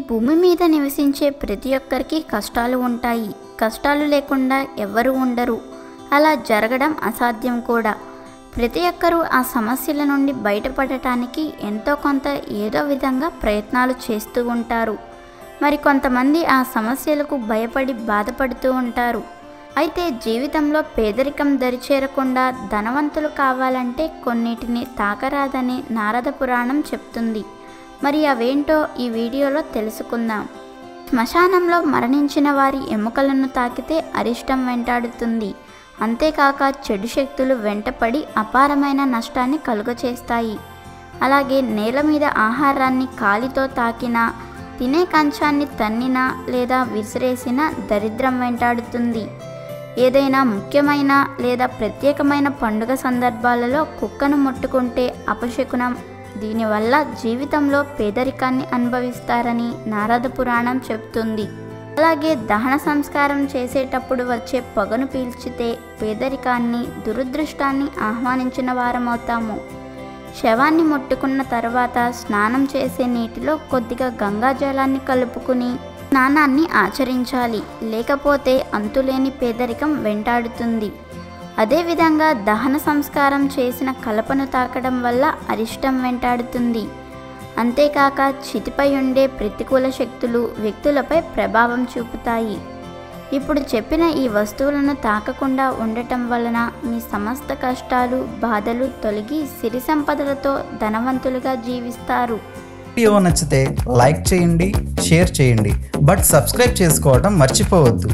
భూమి మీద నివసించే ప్రతి ఒక్కరికి కష్టాలు ఉంటాయి. కష్టాలు లేకుండా ఎవ్వరూ ఉండరు. అలా జరగడం అసాధ్యం కూడా. ప్రతి ఒక్కరూ ఆ సమస్యల నుండి బయటపడటానికి ఎంతో కొంత ఏదో విధంగా ప్రయత్నాలు చేస్తూ ఉంటారు. మరి కొంతమంది ఆ సమస్యలకు భయపడి బాధపడుతూ ఉంటారు. అయితే జీవితంలో పేదరికం దరిచేరకుండా ధనవంతులు కావాలంటే కొన్నిటిని తాకరాదని నారద పురాణం చెప్తుంది. మరి అవేంటో ఈ వీడియోలో తెలుసుకుందాం. శ్మశానంలో మరణించిన వారి ఎముకలను తాకితే అరిష్టం వెంటాడుతుంది. అంతేకాక చెడు శక్తులు వెంటపడి అపారమైన నష్టాన్ని కలుగచేస్తాయి. అలాగే నేల మీద ఆహారాన్ని కాలితో తాకినా తినే కంచాన్ని తన్నినా లేదా విసిరేసిన దరిద్రం వెంటాడుతుంది. ఏదైనా ముఖ్యమైన లేదా ప్రత్యేకమైన పండుగ సందర్భాలలో కుక్కను ముట్టుకుంటే అపశకునం దీనివల్ల జీవితంలో పేదరికాన్ని అనుభవిస్తారని నారద పురాణం చెప్తుంది. అలాగే దహన సంస్కారం చేసేటప్పుడు వచ్చే పొగను పీల్చితే పేదరికాన్ని దురదృష్టాన్ని ఆహ్వానించిన వారమవుతాము. శవాన్ని ముట్టుకున్న తర్వాత స్నానం చేసే నీటిలో కొద్దిగా గంగాజలాన్ని కలుపుకుని స్నానాన్ని ఆచరించాలి. లేకపోతే అంతులేని పేదరికం వెంటాడుతుంది. అదేవిధంగా దహన సంస్కారం చేసిన కలపను తాకడం వల్ల అరిష్టం వెంటాడుతుంది. అంతేకాక చితిపై ఉండే ప్రతికూల శక్తులు వ్యక్తులపై ప్రభావం చూపుతాయి. ఇప్పుడు చెప్పిన ఈ వస్తువులను తాకకుండా ఉండటం వలన మీ సమస్త కష్టాలు బాధలు తొలగి సిరి సంపదలతో ధనవంతులుగా జీవిస్తారు. వీడియో నచ్చితే లైక్ చేయండి షేర్ చేయండి. బట్ సబ్స్క్రైబ్ చేసుకోవడం మర్చిపోవద్దు.